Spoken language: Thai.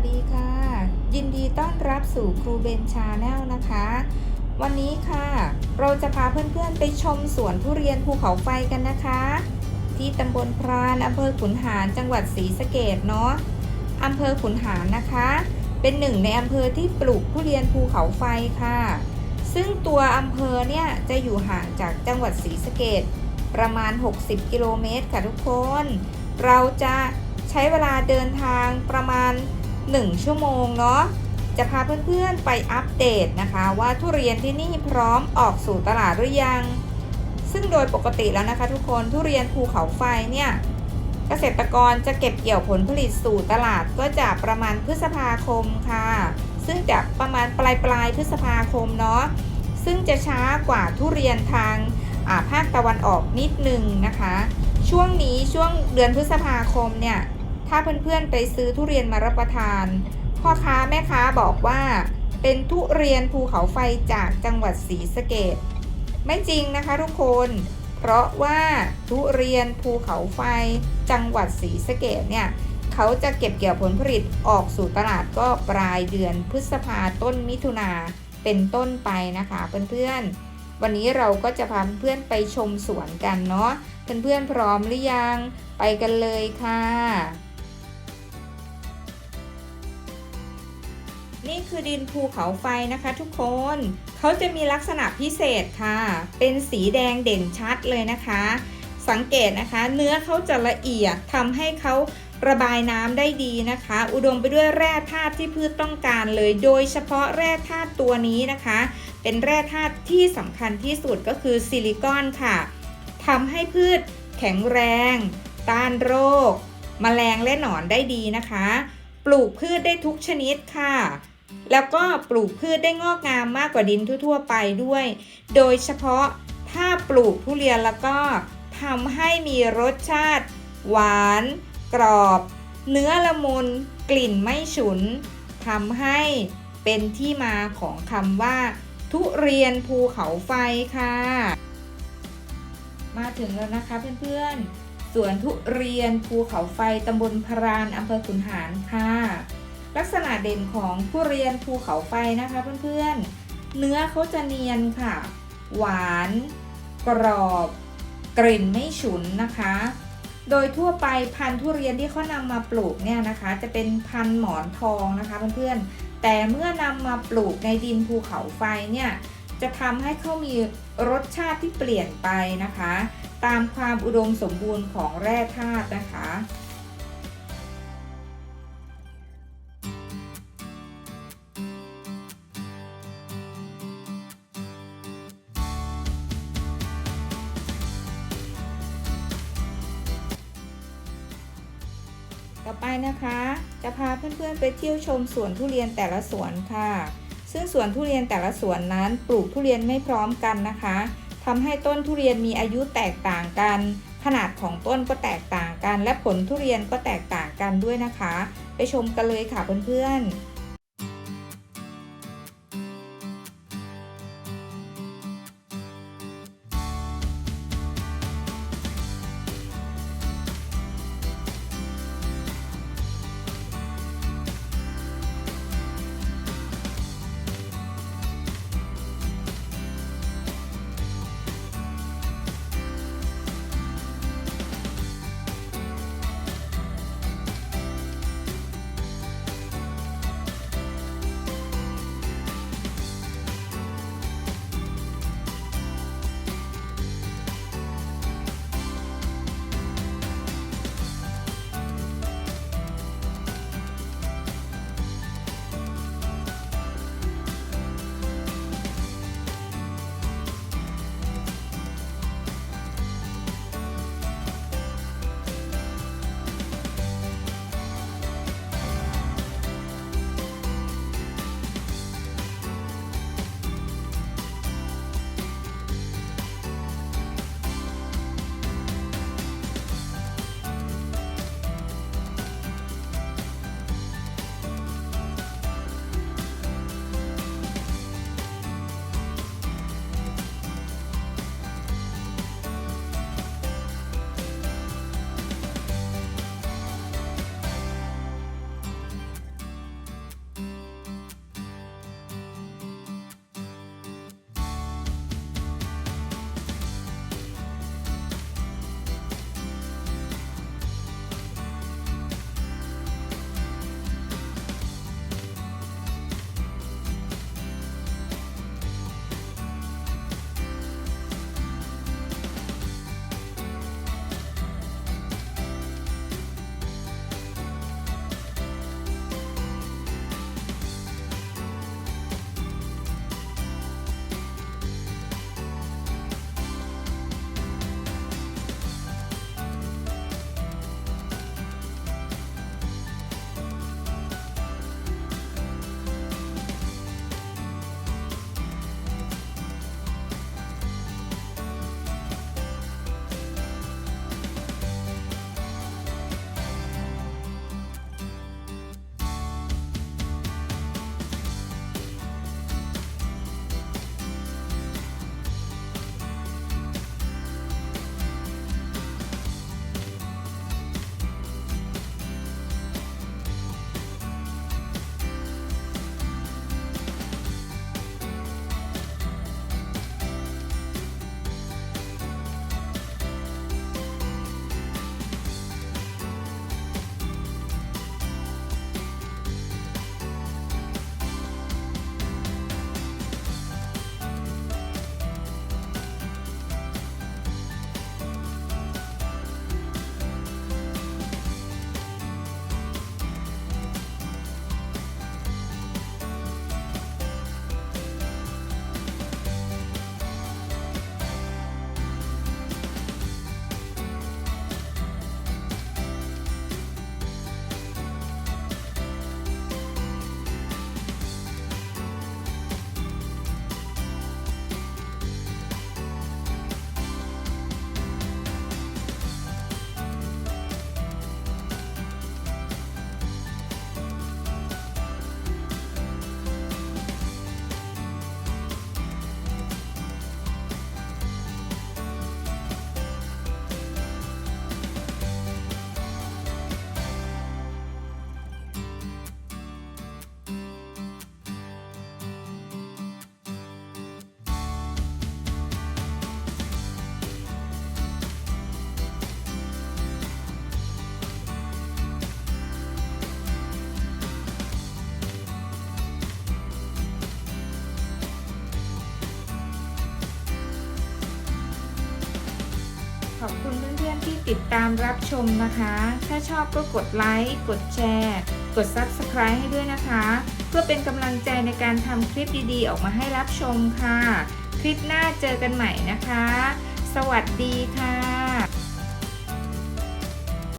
วัสดีค่ะ ยินดีต้อนรับสู่ครูเบนชาแนลนะคะ วันนี้ค่ะ เราจะพาเพื่อนๆไปชมสวนทุเรียนภูเขาไฟกันนะคะ ที่ตำบลพรานอำเภอขุนหารจังหวัดศรีสะเกดเนาะอำเภอขุนหารนะคะ เป็นหนึ่งในอำเภอที่ปลูกทุเรียนภูเขาไฟค่ะ ซึ่งตัวอำเภอเนี่ยจะอยู่ห่างจากจังหวัดศรีสะเกดประมาณ 60 กิโลเมตรค่ะทุกคน เราจะใช้เวลาเดินทางประมาณ 1 ชั่วโมงเนาะจะพาเพื่อนๆไปอัปเดตนะคะ ว่าทุเรียนที่นี่พร้อมออกสู่ตลาดหรือยัง ซึ่งโดยปกติแล้วนะคะ ทุกคนทุเรียนภูเขาไฟเนี่ยเกษตรกรจะเก็บเกี่ยวผลผลิตสู่ตลาดก็จะประมาณพฤษภาคมค่ะ ซึ่งจะประมาณปลายปลายพฤษภาคมเนาะซึ่งจะช้ากว่าทุเรียนทางาภาคตะวันออกนิดนึงนะคะ ช่วงนี้ช่วงเดือนพฤษภาคมเนี่ย ถ้าเพื่อนๆไปซื้อทุเรียนมารับประทาน พ่อค้าแม่ค้าบอกว่า เป็นทุเรียนภูเขาไฟจากจังหวัดศรีสะเกดไม่จริงนะคะทุกคน เพราะว่าทุเรียนภูเขาไฟจังหวัดศรีสะเกดเนี่ยเขาจะเก็บเกี่ยวผลผลิตออกสู่ตลาดก็ปลายเดือนพฤษภาต้นมิถุนาเป็นต้นไปนะคะเพื่อนๆ วันนี้เราก็จะพาเพื่อนไปชมสวนกันเนาะเพื่อนๆพร้อมหรือยัง ไปกันเลยค่ะ นี่คือดินภูเขาไฟนะคะทุกคน เขาจะมีลักษณะพิเศษค่ะ เป็นสีแดงเด่นชัดเลยนะคะ สังเกตนะคะ เนื้อเขาจะละเอียดทำให้เขาระบายน้ำได้ดีนะคะ อุดมไปด้วยแร่ธาตุที่พืชต้องการเลย โดยเฉพาะแร่ธาตุตัวนี้นะคะ เป็นแร่ธาตุที่สำคัญที่สุดก็คือซิลิคอนค่ะทำให้พืชแข็งแรง ต้านโรคแมลงและหนอนได้ดีนะคะ ปลูกพืชได้ทุกชนิดค่ะ แล้วก็ปลูกพืชได้งอกงามมากกว่าดินทั่ว ๆ ไปด้วย โดยเฉพาะถ้าปลูกทุเรียนแล้วก็ทำให้มีรสชาติ หวาน กรอบ เนื้อละมุน กลิ่นไม่ฉุนทำให้เป็นที่มาของคำว่า ทุเรียนภูเขาไฟค่ะ มาถึงแล้วนะคะเพื่อนๆ สวนทุเรียนภูเขาไฟตำบลพรานอำเภอขุนหารค่ะ ลักษณะเด่นของทุเรียนภูเขาไฟนะคะเพื่อนๆ เนื้อเขาจะเนียนค่ะ หวาน กรอบ กลิ่นไม่ฉุนนะคะ โดยทั่วไปพันธุ์ทุเรียนที่เขานำมาปลูกเนี่ยนะคะ จะเป็นพันธุ์หมอนทองนะคะเพื่อนๆ แต่เมื่อนำมาปลูกในดินภูเขาไฟเนี่ย จะทำให้เขามีรสชาติที่เปลี่ยนไปนะคะ ตามความอุดมสมบูรณ์ของแร่ธาตุนะคะต่อไปนะคะ จะพาเพื่อนๆไปเที่ยวชมสวนทุเรียนแต่ละสวนค่ะ ซึ่งสวนทุเรียนแต่ละสวนนั้นปลูกทุเรียนไม่พร้อมกันนะคะทำให้ต้นทุเรียนมีอายุแตกต่างกัน ขนาดของต้นก็แตกต่างกัน และผลทุเรียนก็แตกต่างกันด้วยนะคะ ไปชมกันเลยค่ะเพื่อนๆ ที่ติดตามรับชมนะคะ ถ้าชอบก็กดไลค์ กดแชร์ กด Subscribe ให้ด้วยนะคะ เพื่อเป็นกำลังใจในการทำคลิปดีๆ ออกมาให้รับชมค่ะ คลิปหน้าเจอกันใหม่นะคะ สวัสดีค่ะ